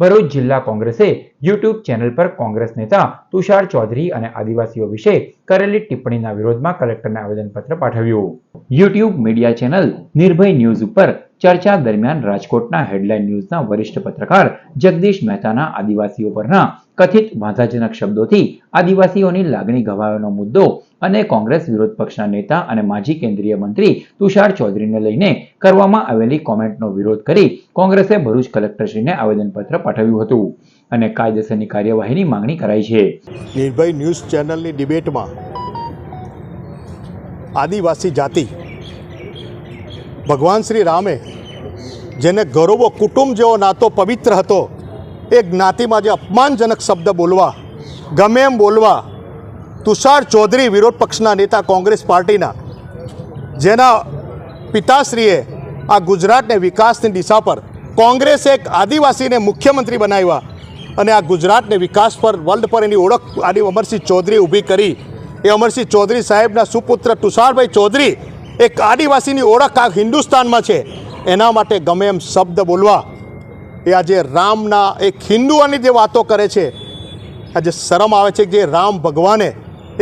ભરૂચ જિલ્લા કોંગ્રેસે YouTube channel પર કોંગ્રેસ નેતા તુષાર ચૌધરી અને આદિવાસીઓ વિશે કરેલી ટિપ્પણીના વિરોધમાં કલેક્ટરને આવેદનપત્ર પાઠવ્યું. YouTube media channel Nirbhay news ઉપર ચર્ચા દરમિયાન રાજકોટના હેડલાઇન ન્યૂઝના વરિષ્ઠ પત્રકાર જગદીશ મહેતાના આદિવાસીઓ પરના કથિત વાંધાજનક શબ્દોથી આદિવાસીઓની લાગણી ઘવાયોનો મુદ્દો અને કોંગ્રેસ વિરોધ પક્ષના નેતા અને માજી કેન્દ્રીય મંત્રી તુષાર ચૌધરીને લઈને કરવામાં આવેલી કોમેન્ટનો વિરોધ કરી કોંગ્રેસે ભરૂચ કલેક્ટરશ્રીને આવેદનપત્ર પાઠવ્યું હતું. અને કાયદેસરની કાર્યવાહીની માંગણી કરાઈ છે. નિર્ભય ન્યૂઝ ચેનલની ડિબેટમાં આદિવાસી જાતિ ભગવાન શ્રી રામે જેને ગૌરવો કુટુંબ જેવો નાતો પવિત્ર હતો, એ જ્ઞાતિમાં જે અપમાનજનક શબ્દ બોલવા, ગમે એમ બોલવા, તુષાર ચૌધરી વિરોધ પક્ષના નેતા કોંગ્રેસ પાર્ટીના, જેના પિતાશ્રીએ આ ગુજરાતને વિકાસની દિશા પર કોંગ્રેસે એક આદિવાસીને મુખ્યમંત્રી બનાવ્યા અને આ ગુજરાતને વિકાસ પર, વર્લ્ડ પર એની ઓળખ આની અમરસિંહ ચૌધરી ઊભી કરી. એ અમરસિંહ ચૌધરી સાહેબના સુપુત્ર તુષારભાઈ ચૌધરી એક આદિવાસીની ઓળખ આ હિન્દુસ્તાનમાં છે. એના માટે ગમે એમ શબ્દ બોલવા. એ આજે રામના એક હિન્દુઓની જે વાતો કરે છે, આજે શરમ આવે છે જે રામ ભગવાને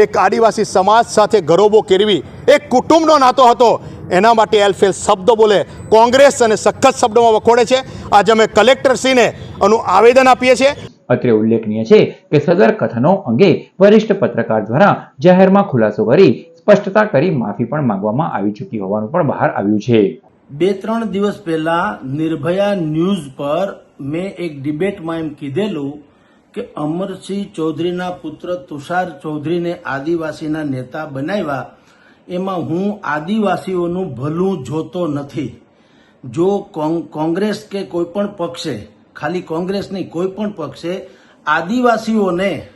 એક આદિવાસી સમાજ સાથે ગરોબો કેળવી, એક કુટુંબનો નાતો હતો. એના માટે એલફેલ શબ્દો બોલે. કોંગ્રેસ અને સખત શબ્દોમાં વખોડે છે. આજે અમે કલેક્ટરશ્રીને આનું આવેદન આપીએ છીએ. અત્રે ઉલ્લેખનીય છે કે સદર કથનો અંગે વરિષ્ઠ પત્રકાર દ્વારા જાહેરમાં ખુલાસો કરી સ્પષ્ટતા કરી માફી પણ માંગવામાં આવી ચૂકી હોવાનું પણ બહાર આવ્યું છે. બે ત્રણ દિવસ પહેલા નિર્ભયા ન્યૂઝ પર મેં એક ડિબેટમાં એમ કીધેલું કે અમરસિંહ ચૌધરીના પુત્ર તુષાર ચૌધરીને આદિવાસીના નેતા બનાવ્યા, એમાં હું આદિવાસીઓનું ભલું જોતો નથી. જો કોંગ- કોંગ્રેસ કે કોઈ પણ પક્ષે ખાલી કોંગ્રેસ નહીં, કોઈ પણ પક્ષે આદિવાસીઓને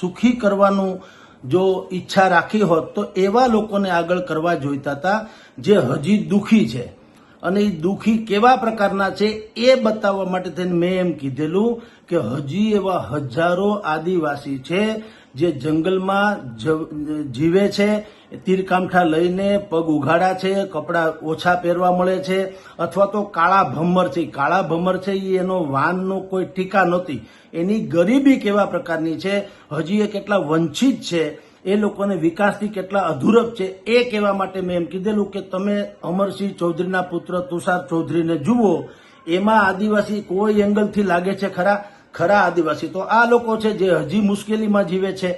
સુખી કરવાનું જો ઈચ્છા રાખી હોત, તો એવા લોકોને આગળ કરવા જોઈતા હતા જે હજી દુખી છે. અને એ દુખી કેવા પ્રકારના છે એ બતાવવા માટે થઈને મેં એમ કીધેલું કે હજી એવા હજારો આદિવાસી છે જે જંગલમાં જીવે છે, તીરકામઠા લઈને પગ ઉઘાડા છે, કપડાં ઓછા પહેરવા મળે છે, અથવા તો કાળા ભમર છે. કાળા ભમર છે એ એનો વાનનો કોઈ ટીકા નહોતી. એની ગરીબી કેવા પ્રકારની છે? હજી એ કેટલા વંચિત છે? એ લોકોને વિકાસથી કેટલા અધૂરપ છે? એ કહેવા માટે મેં એમ કીધેલું કે તમે અમરસિંહ ચૌધરીના પુત્ર તુષાર ચૌધરીને જુઓ. એમાં આદિવાસી કોઈ એંગલથી લાગે છે ખરા? ખરા આદિવાસી. તો આ લોકો છે જે હજી મુશ્કેલીમાં જીવે છે.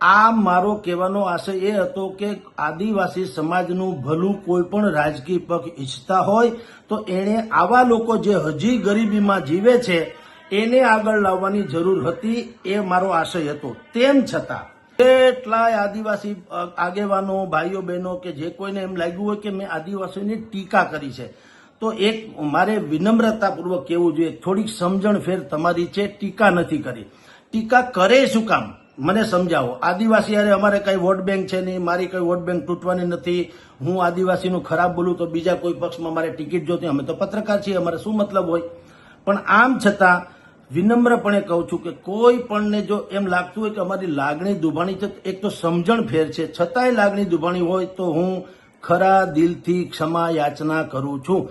આ મારો કહેવાનો આશય એ હતો કે આદિવાસી સમાજનું ભલું કોઈ પણ રાજકીય પક્ષ ઈચ્છતા હોય, તો એણે આવા લોકો જે હજી ગરીબીમાં જીવે છે, એને આગળ લાવવાની જરૂર હતી એ મારો આશય હતો. તેમ છતાં, કેટલાય આદિવાસી આગેવાનો ભાઈઓ બહેનો કે જે કોઈને એમ લાગ્યું હોય કે મેં આદિવાસીની ટીકા કરી છે તો એક મારે વિનમ્રતાપૂર્વક કહેવું જોઈએ, થોડીક સમજણ ફેર તમારી છે, ટીકા નથી કરી. ટીકા કરે શું કામ? મને સમજાવો. આદિવાસી અરે અમારે કઈ વોટ બેંક છે નહીં, મારી કઈ વોટ બેંક તૂટવાની નથી. હું આદિવાસીનું ખરાબ બોલું તો બીજા કોઈ પક્ષમાં મારે ટિકિટ જોતી અમે તો પત્રકાર છીએ, અમારે શું મતલબ હોય? પણ આમ છતાં વિનમ્રપણે કહું છું કે કોઈ પણને જો એમ લાગતું હોય કે અમારી લાગણી દુભાણી છે એક તો સમજણ ફેર છે. છતાંય લાગણી દુભાણી હોય તો હું ખરા દિલથી ક્ષમા યાચના કરું છું.